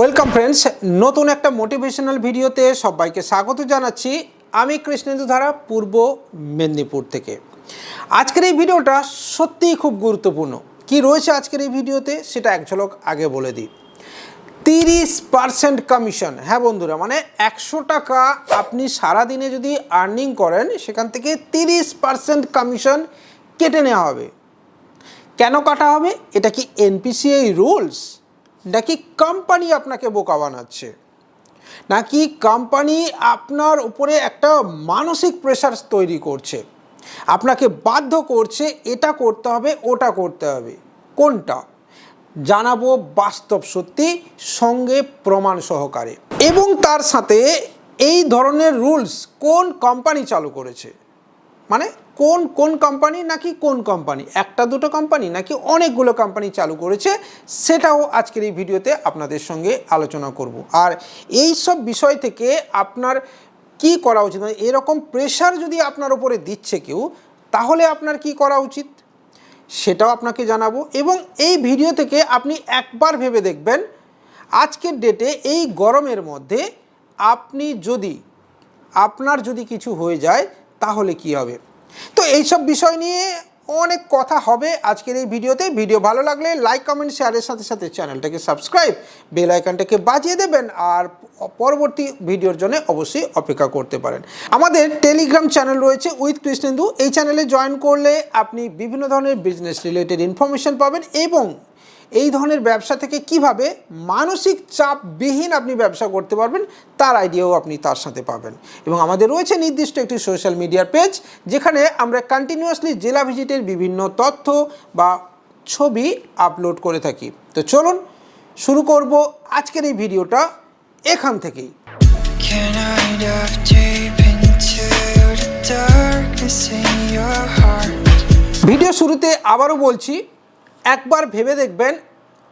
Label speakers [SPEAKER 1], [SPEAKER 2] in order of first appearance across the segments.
[SPEAKER 1] Welcome friends নতুন একটা motivational ভিডিওতে সবাইকে স্বাগত জানাচ্ছি। আমি কৃষ্ণেন্দু ধারা, পূর্ব মেদিনীপুর থেকে। আজকের এই ভিডিওটা সত্যিই খুব গুরুত্বপূর্ণ। কি রয়েছে আজকের এই ভিডিওতে, সেটা এক ঝলক আগে বলে দিই। তিরিশ পার্সেন্ট কমিশন হ্যাঁ বন্ধুরা মানে একশো টাকা আপনি সারাদিনে যদি আর্নিং করেন, সেখান থেকে তিরিশ পার্সেন্ট কমিশন কেটে নেওয়া হবে। কেন কাটা হবে? এটা কি এনপিসিআই রুলস নাকি কোম্পানি আপনাকে বোকা বানাচ্ছে? নাকি কোম্পানি আপনার উপরে একটা মানসিক প্রেশার তৈরি করছে? আপনাকে বাধ্য করছে এটা করতে হবে, ওটা করতে হবে। কোনটা? জানাব বাস্তব সত্যি, সঙ্গে প্রমাণ সহকারে। এবং তার সাথে এই ধরনের রুলস কোন কোম্পানি চালু করেছে? মানে কোন কোন কোম্পানি নাকি কোন কোম্পানি একটা দুটো কোম্পানি নাকি অনেকগুলো কোম্পানি চালু করেছে, সেটাও আজকের এই ভিডিওতে আপনাদের সঙ্গে আলোচনা করব। আর এই সব বিষয় থেকে আপনার কি করা উচিত? মানে এরকম প্রেশার যদি আপনার উপরে দিচ্ছে কেউ, তাহলে আপনার কি করা উচিত? সেটাও আপনাকে জানাব। এবং এই ভিডিও থেকে আপনি একবার ভেবে দেখবেন, আজকের ডেটে এই গরমের মধ্যে আপনি যদি, আপনার যদি কিছু হয়ে যায় তাহলে কি হবে? তো এইসব বিষয় নিয়ে অনেক কথা হবে আজকের এই ভিডিওতে। ভিডিও ভালো লাগলে লাইক কমেন্ট শেয়ারের সাথে সাথে চ্যানেলটাকে সাবস্ক্রাইব বেল আইকনটাকে বাজিয়ে দেবেন আর পরবর্তী ভিডিওর জন্য অবশ্যই অপেক্ষা করতে পারেন। আমাদের টেলিগ্রাম চ্যানেল রয়েছে উইথ কৃষ্ণেন্দু। এই চ্যানেলে জয়েন করলে আপনি বিভিন্ন ধরনের বিজনেস রিলেটেড ইনফরমেশন পাবেন এবং এই ধরনের ব্যবসা থেকে কীভাবে মানসিক চাপবিহীন আপনি ব্যবসা করতে পারবেন তার আইডিয়াও আপনি তার সাথে পাবেন। এবং আমাদের রয়েছে নির্দিষ্ট একটি সোশ্যাল মিডিয়ার পেজ যেখানে আমরা কন্টিনিউয়াসলি জেলা ভিজিটের বিভিন্ন তথ্য বা ছবি আপলোড করে থাকি। তো চলুন শুরু করব আজকের এই ভিডিওটা এখান থেকেই? ভিডিও শুরুতে আবারও বলছি একবার ভেবে দেখবেন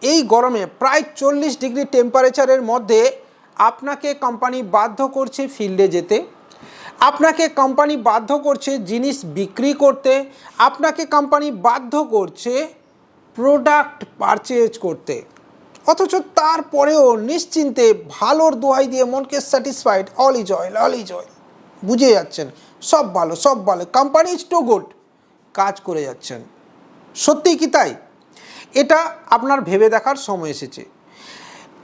[SPEAKER 1] এই গরমে প্রায় চল্লিশ ডিগ্রি টেম্পারেচারের মধ্যে আপনাকে কোম্পানি বাধ্য করছে ফিল্ডে যেতে। আপনাকে কোম্পানি বাধ্য করছে জিনিস বিক্রি করতে। আপনাকে কোম্পানি বাধ্য করছে প্রোডাক্ট পারচেজ করতে। অথচ তারপরেও নিশ্চিন্তে ভালোর দোহাই দিয়ে মনকে satisfied all is well all is well বুঝে যাচ্ছেন, সব ভালো সব ভালো। কোম্পানি ইজ টু গুড কাজ করে যাচ্ছেন। সত্যিই কি তাই? এটা আপনার ভেবে দেখার সময় এসেছে।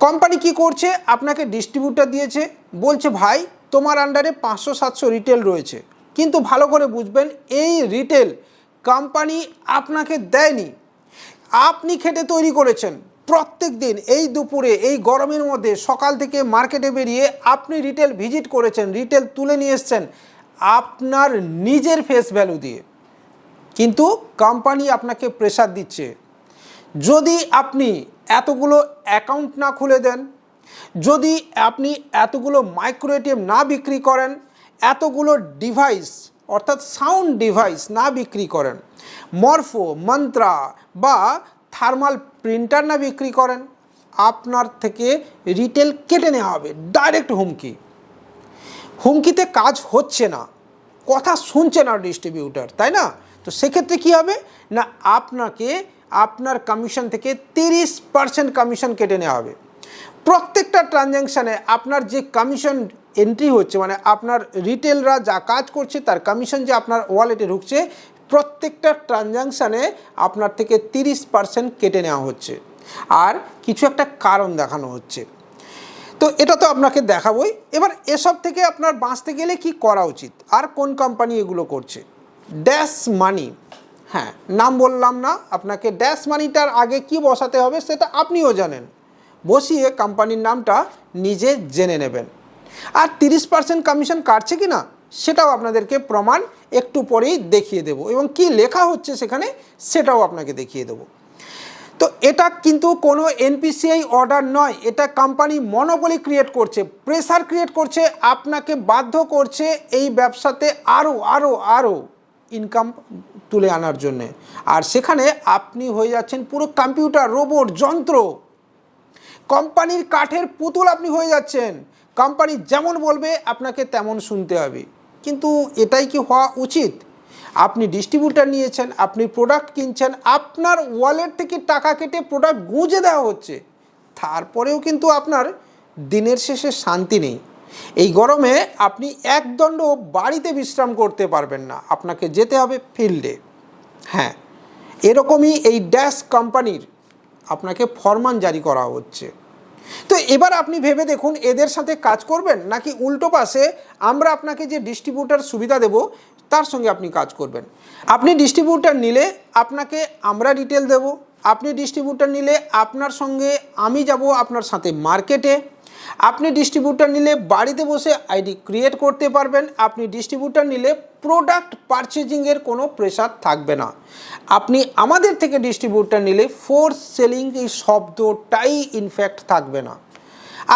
[SPEAKER 1] কোম্পানি কি করছে? আপনাকে ডিস্ট্রিবিউটার দিয়েছে। বলছে, ভাই, তোমার আন্ডারে পাঁচশো সাতশো রিটেল রয়েছে। কিন্তু ভালো করে বুঝবেন, এই রিটেল কোম্পানি আপনাকে দেয়নি। আপনি খেটে তৈরি করেছেন। প্রত্যেক দিন, এই দুপুরে, এই গরমের মধ্যে, সকাল থেকে মার্কেটে বেরিয়ে আপনি রিটেল ভিজিট করেছেন রিটেল তুলে নিয়ে এসছেন আপনার নিজের ফেস ভ্যালু দিয়ে। কিন্তু কোম্পানি আপনাকে প্রেশার দিচ্ছে। যদি আপনি এতগুলো অ্যাকাউন্ট না খুলে দেন, যদি আপনি এতগুলো মাইক্রো এটিএম না বিক্রি করেন, এতগুলো ডিভাইস, অর্থাৎ সাউন্ড ডিভাইস না বিক্রি করেন, মরফো, মন্ত্রা বা থার্মাল প্রিন্টার না বিক্রি করেন, আপনার থেকে রিটেল কেটে নেওয়া হবে, ডাইরেক্ট হুমকি। হুমকিতে কাজ হচ্ছে না, কথা শুনছে না ডিস্ট্রিবিউটার, তাই না? তো সেক্ষেত্রে কী হবে? না, আপনাকে আপনার কমিশন থেকে তিরিশ পার্সেন্ট কমিশন কেটে নেওয়া হবে। প্রত্যেকটা ট্রানজ্যাকশানে আপনার যে কমিশন এন্ট্রি হচ্ছে মানে আপনার রিটেলরা যা কাজ করছে, তার কমিশন যে আপনার ওয়ালেটে ঢুকছে, প্রত্যেকটা ট্রানজ্যাকশানে আপনার থেকে তিরিশ পার্সেন্ট কেটে নেওয়া হচ্ছে। আর কিছু একটা কারণ দেখানো হচ্ছে। তো এটা তো আপনাকে দেখাবই। এবার এসব থেকে আপনার বাঁচতে গেলে কি করা উচিত? আর কোন কোম্পানি এগুলো করছে? ড্যাশ মানি হ্যাঁ নাম বললাম না, আপনাকে ড্যাশ মানিটার আগে কি বসাতে হবে সেটা আপনিও জানেন। বসিয়ে কোম্পানির নামটা নিজে জেনে নেবেন। আর তিরিশ পার্সেন্ট কমিশন কাটছে কি না সেটাও আপনাদেরকে প্রমাণ একটু পরেই দেখিয়ে দেবো এবং কি লেখা হচ্ছে সেখানে সেটাও আপনাকে দেখিয়ে দেবো। তো এটা কিন্তু কোনো এনপিসিআই অর্ডার নয়, এটা কোম্পানি মনোপলি ক্রিয়েট করছে প্রেসার ক্রিয়েট করছে, আপনাকে বাধ্য করছে এই ব্যবসাতে আরও আরও আরও ইনকাম তুলে আনার জন্যে। আর সেখানে আপনি হয়ে যাচ্ছেন পুরো কম্পিউটার রোবট যন্ত্র। কোম্পানির কাঠের পুতুল আপনি হয়ে যাচ্ছেন। কোম্পানি যেমন বলবে, আপনাকে তেমন শুনতে হবে। কিন্তু এটাই কি হওয়া উচিত? আপনি ডিস্ট্রিবিউটার নিয়েছেন, আপনি প্রোডাক্ট কিনছেন, আপনার ওয়ালেট থেকে টাকা কেটে প্রোডাক্ট গুঁজে দেওয়া হচ্ছে। তারপরেও কিন্তু আপনার দিনের শেষে শান্তি নেই। এই গরমে আপনি একদণ্ড বাড়িতে বিশ্রাম করতে পারবেন না। আপনাকে যেতে হবে ফিল্ডে। হ্যাঁ এরকমই এই ড্যাশ কোম্পানির আপনাকে ফরমান জারি করা হচ্ছে। তো এবার আপনি ভেবে দেখুন, এদের সাথে কাজ করবেন নাকি উল্টো পাশে আমরা আপনাকে যে ডিস্ট্রিবিউটার সুবিধা দেব, তার সঙ্গে আপনি কাজ করবেন। আপনি ডিস্ট্রিবিউটার নিলে আপনাকে আমরা ডিটেল দেব। আপনি ডিস্ট্রিবিউটার নিলে আপনার সঙ্গে আমি যাব আপনার সাথে মার্কেটে। আপনি ডিস্ট্রিবিউটার নিলে বাড়িতে বসে আইডি ক্রিয়েট করতে পারবেন। আপনি ডিস্ট্রিবিউটার নিলে প্রোডাক্ট পারচেজিংয়ের কোনো প্রেশার থাকবে না। আপনি আমাদের থেকে ডিস্ট্রিবিউটার নিলে ফোর্স সেলিং এই শব্দটাই ইনফ্যাক্ট থাকবে না।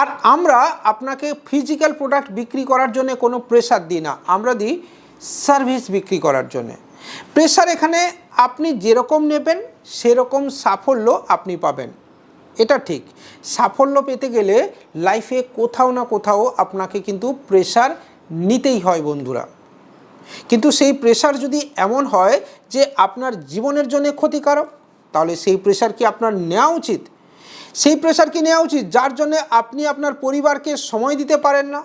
[SPEAKER 1] আর আমরা আপনাকে ফিজিক্যাল প্রোডাক্ট বিক্রি করার জন্য কোনো প্রেশার দিই না। আমরা দিই সার্ভিস বিক্রি করার জন্য। প্রেশার এখানে আপনি যেরকম নেবেন, সেরকম সাফল্য আপনি পাবেন। এটা ঠিক। সাফল্য পেতে গেলে লাইফে কোথাও না কোথাও আপনাকে কিন্তু প্রেশার নিতেই হয় বন্ধুরা। কিন্তু সেই প্রেশার যদি এমন হয় যে আপনার জীবনের জন্য ক্ষতিকারক, তাহলে সেই প্রেশার কি আপনার নেওয়া উচিত? সেই প্রেশার কি নেওয়া উচিত? যার জন্য আপনি আপনার পরিবারকে সময় দিতে পারেন না।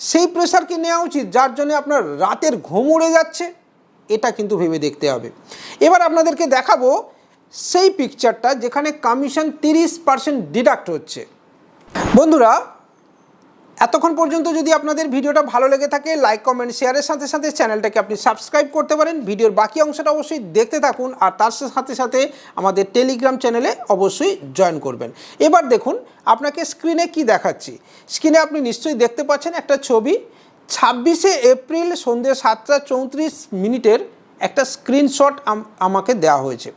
[SPEAKER 1] সেই প্রেশার কি নেওয়া উচিত? যার জন্য আপনার রাতের ঘুম উড়ে যাচ্ছে। এটা কিন্তু ভেবে দেখতে হবে। এবার আপনাদেরকে দেখাবো সেই পিকচারটা যেখানে কমিশন তিরিশ পার্সেন্ট ডিডাক্ট হচ্ছে। বন্ধুরা, এতক্ষণ পর্যন্ত যদি আপনাদের ভিডিওটা ভালো লেগে থাকে লাইক কমেন্ট শেয়ারের সাথে সাথে চ্যানেলটাকে আপনি সাবস্ক্রাইব করতে পারেন। ভিডিওর বাকি অংশটা অবশ্যই দেখতে থাকুন আর তার সাথে সাথে আমাদের টেলিগ্রাম চ্যানেলে অবশ্যই জয়েন করবেন। এবার দেখুন, আপনাকে স্ক্রিনে কি দেখাচ্ছি? স্ক্রিনে আপনি নিশ্চয়ই দেখতে পাচ্ছেন একটা ছবি। ছাব্বিশে এপ্রিল সন্ধ্যে সাতটা চৌত্রিশ মিনিটের একটা স্ক্রিনশট আমাকে দেওয়া হয়েছে।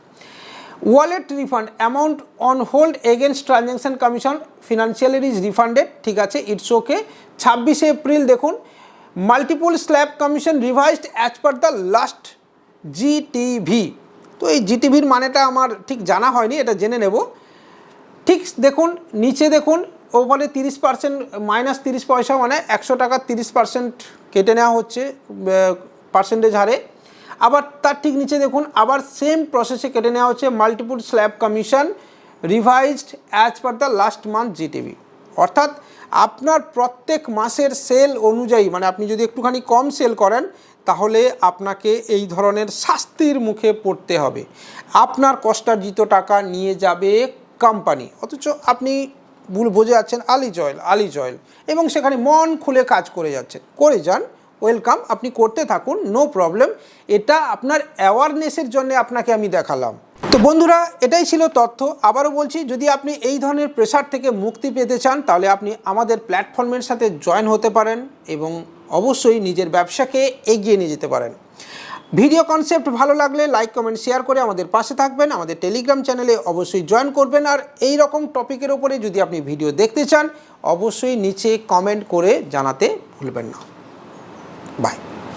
[SPEAKER 1] Wallet refund amount on hold against transaction commission financial is refunded, ঠিক আছে? ইটস ওকে ছাব্বিশে এপ্রিল দেখুন, multiple slab commission revised as per the last GTV তো এই জিটিভির মানেটা আমার ঠিক জানা হয়নি, এটা জেনে নেব। ঠিক দেখুন, নিচে দেখুন ওভারে তিরিশ পার্সেন্ট মাইনাস তিরিশ পয়সা মানে একশো টাকা তিরিশ পার্সেন্ট কেটে নেওয়া হচ্ছে পার্সেন্টেজ হারে। আবার তার ঠিক নিচে দেখুন, আবার সেম প্রসেসে কেটে নেওয়া হচ্ছে multiple slab commission revised as per the last month GTV অর্থাৎ আপনার প্রত্যেক মাসের সেল অনুযায়ী মানে আপনি যদি একটুখানি কম সেল করেন, তাহলে আপনাকে এই ধরনের শাস্তির মুখে পড়তে হবে। আপনার কষ্টার্জিত টাকা নিয়ে যাবে কোম্পানি অথচ আপনি ভুল বোঝে যাচ্ছেন আলি জয়েল আলি জয়েল এবং সেখানে মন খুলে কাজ করে যাচ্ছেন, করে যান ওয়েলকাম, আপনি করতে থাকুন, নো প্রবলেম। এটা আপনার অ্যাওয়ারনেসের জন্য আপনাকে আমি দেখালাম। তো বন্ধুরা, এটাই ছিল তথ্য। আবারও বলছি, যদি আপনি এই ধরনের প্রেশার থেকে মুক্তি পেতে চান, তাহলে আপনি আমাদের প্ল্যাটফর্মের সাথে জয়েন হতে পারেন এবং অবশ্যই নিজের ব্যবসাকে এগিয়ে নিয়ে যেতে পারেন। ভিডিও কনসেপ্ট ভালো লাগলে লাইক কমেন্ট শেয়ার করে আমাদের পাশে থাকবেন। আমাদের টেলিগ্রাম চ্যানেলে অবশ্যই জয়েন করবেন। আর এই রকম টপিকের ওপরে যদি আপনি ভিডিও দেখতে চান, অবশ্যই নিচে কমেন্ট করে জানাতে ভুলবেন না। Bye.